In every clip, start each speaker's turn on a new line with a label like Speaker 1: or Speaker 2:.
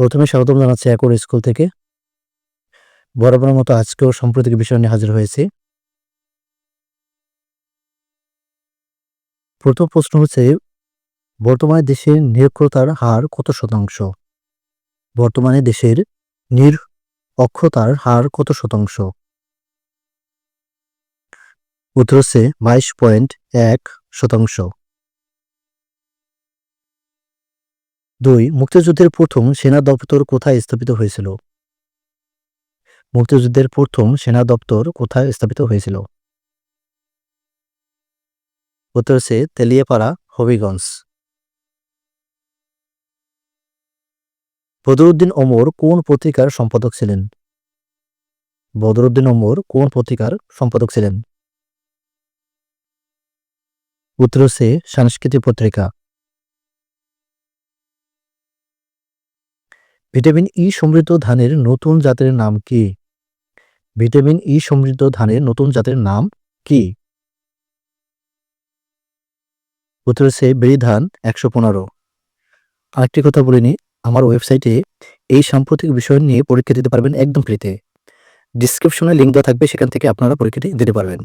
Speaker 1: প্রথমে স্বাগতম জানাচ্ছি একর স্কুল থেকে। বরাবর মতো আজকেও সাম্প্রতিক বিষয় নিয়ে হাজির হয়েছি। প্রথম প্রশ্ন হচ্ছে, বর্তমানে দেশের নিরক্ষরতার হার কত শতাংশ? বর্তমানে দেশের নির অক্ষতার হার কত শতাংশ? উত্তর হচ্ছে বাইশ পয়েন্ট এক শতাংশ। দুই, মুক্তিযুদ্ধের প্রথম সেনা দপ্তর কোথায় স্থাপিত হয়েছিল? মুক্তিযুদ্ধের প্রথম সেনা দপ্তর কোথায় স্থাপিত হয়েছিল? উত্তর হচ্ছে তেলিয়াপাড়া, হবিগঞ্জ। বদরুদ্দিন ওমর কোন পত্রিকার সম্পাদক ছিলেন? বদরুদ্দিন ওমর কোন পত্রিকার সম্পাদক ছিলেন? উত্তর হচ্ছে সাংস্কৃতিক পত্রিকা। ভিটামিন ই সমৃদ্ধ ধানের নতুন জাতের নাম কি? ভিটামিন ই সমৃদ্ধ ধানের নতুন জাতের নাম কি? উত্তর হচ্ছে বেরি ধান একশো পনেরো। আরেকটি কথা বলিনি আমার ওয়েবসাইটে এই সাম্প্রতিক বিষয় নিয়ে পরীক্ষা দিতে পারবেন একদম ফ্রিতে। ডিসক্রিপশনে লিঙ্ক দেওয়া থাকবে, সেখান থেকে আপনারা পরীক্ষাটি দিতে পারবেন।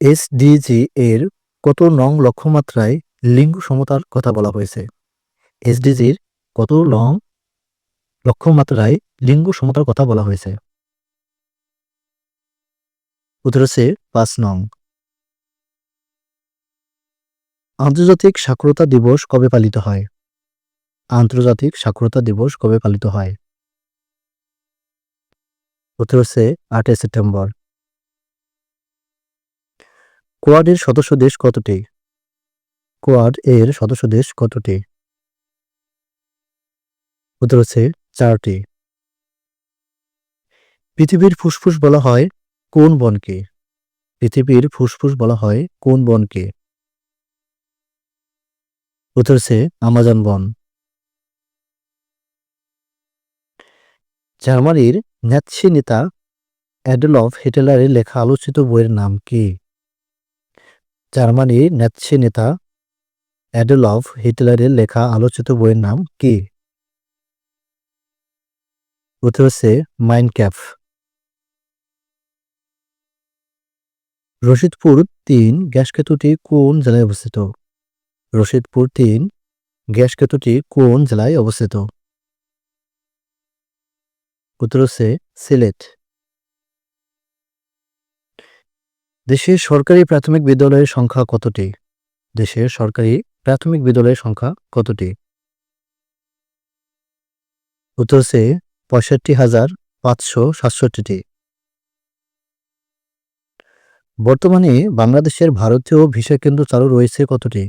Speaker 1: এসডিজি এর কত নং লক্ষ্যমাত্রায় লিঙ্গ সমতার কথা বলা হয়েছে? এসডিজির কত লং লক্ষ্যমাত্রায় লিঙ্গ সমতার কথা বলা হয়েছে। উত্তর পাঁচ নং। আন্তর্জাতিক সাক্ষরতা দিবস কবে পালিত হয়? আন্তর্জাতিক সাক্ষরতা দিবস কবে পালিত হয়? উত্তর হচ্ছে আটই সেপ্টেম্বর। কোয়াডের সদস্য দেশ কতটি? কোয়াড এর সদস্য দেশ কতটি? উত্তর হচ্ছে চারটি। পৃথিবীর ফুসফুস বলা হয় কোন বনকে। পৃথিবীর ফুসফুস বলা হয় কোন বনকে। উত্তর হচ্ছে আমাজন বন। জার্মানির ন্যাৎসি নেতা অ্যাডলফ হিটলারের লেখা আলোচিত বইয়ের নাম কি? জার্মানির ন্যাৎসি নেতা অ্যাডলফ হিটলারের লেখা আলোচিত বইয়ের নাম কি? উত্তর হচ্ছে মাইন ক্যাফ রশিদপুর তিন গ্যাস কেতুটি কোন জেলায় অবস্থিত? রশিদপুর তিন গ্যাস কেতুটি কোন জেলায় অবস্থিত? উত্তর হচ্ছে সিলেট। দেশের সরকারি প্রাথমিক বিদ্যালয়ের সংখ্যা কতটি? দেশের সরকারি প্রাথমিক বিদ্যালয়ের সংখ্যা কতটি? উত্তর হচ্ছে পঁয়ষট্টি হাজার পাঁচশো সাতষট্টিটি। বর্তমানে বাংলাদেশের ভারতীয় ভিসা কেন্দ্র চালু রয়েছে কতটি?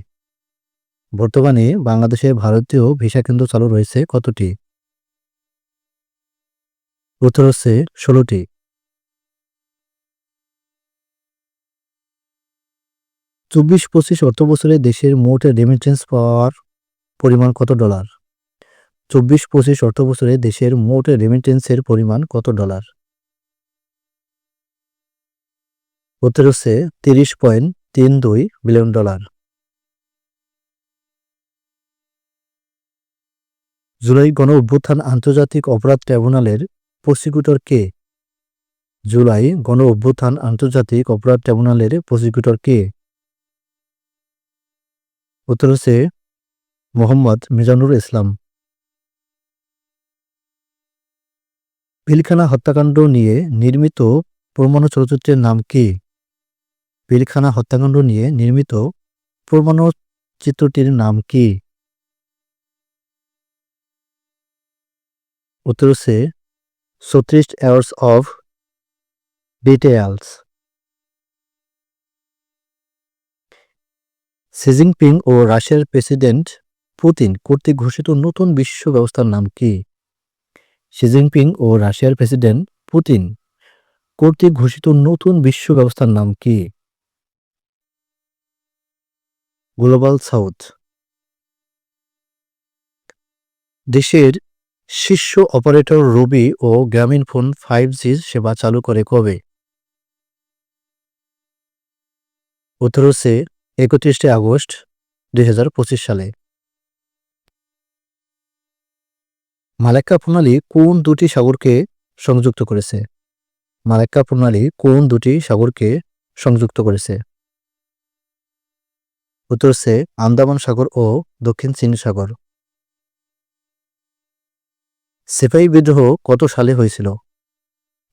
Speaker 1: বর্তমানে বাংলাদেশের ভারতীয় ভিসা কেন্দ্র চালু রয়েছে কতটি? উত্তর হচ্ছে ষোলোটি। চব্বিশ পঁচিশ অর্থ বছরে দেশের মোট রেমিটেন্স পাওয়ার পরিমাণ কত ডলার? চব্বিশ পঁচিশ অর্থ বছরে দেশের মোট রেমিটেন্সের পরিমাণ কত ডলার উত্তর হচ্ছে তিরিশ পয়েন্ট তিন দুই বিলিয়ন ডলার জুলাই গণ অভ্যুত্থান আন্তর্জাতিক অপরাধ ট্রাইব্যুনালের প্রসিকিউটর কে? জুলাই গণ অভ্যুত্থান আন্তর্জাতিক অপরাধ ট্রাইব্যুনালের প্রসিকিউটর কে? উত্তর হচ্ছে মোহাম্মদ মিজানুর ইসলাম। পিলখানা হত্যাকাণ্ড নিয়ে নির্মিত পরমাণু চলচ্চিত্রের নাম কি? পিলখানা হত্যাকাণ্ড নিয়ে নির্মিত পরমাণু চিত্রটির নাম কি? উত্তর হচ্ছে ছত্রিশ hours of details Xi Jinping ও রাশিয়ার প্রেসিডেন্ট পুতিন কর্তৃক ঘোষিত নতুন বিশ্ব ব্যবস্থার নাম কি? শি জিনপিং ও রাশিয়ার প্রেসিডেন্ট পুতিন কর্তৃক ঘোষিত নতুন বিশ্ব ব্যবস্থার নাম কি? Global south. দেশের শীর্ষ অপারেটর রবি ও গ্রামীণ ফোন ফাইভ জি সেবা চালু করে কবে? হচ্ছে একত্রিশে আগস্ট দুই হাজার পঁচিশ সালে। মালাক্কা প্রণালী কোন দুটি সাগরকে সংযুক্ত করেছে? মালাক্কা প্রণালী কোন দুটি সাগরকে সংযুক্ত করেছে? উত্তর সে আন্দামান সাগর ও দক্ষিণ চীন সাগর। সিপাহী বিদ্রোহ কত সালে হয়েছিল?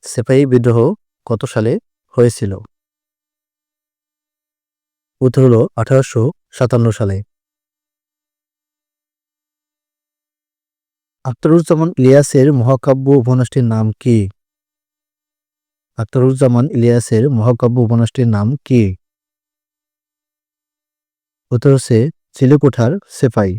Speaker 1: সিপাহী বিদ্রোহ কত সালে হয়েছিল? উত্তর হল আঠারোশো সাতান্ন সালে। আখতারুজ্জামান ইলিয়াসের মহাকাব্য উপন্যাসটির নাম কি? আখতারুজ্জামান ইলিয়াসের মহাকাব্য উপন্যাসটির নাম কি? উত্তর হচ্ছে চিলেকোঠার সেপাই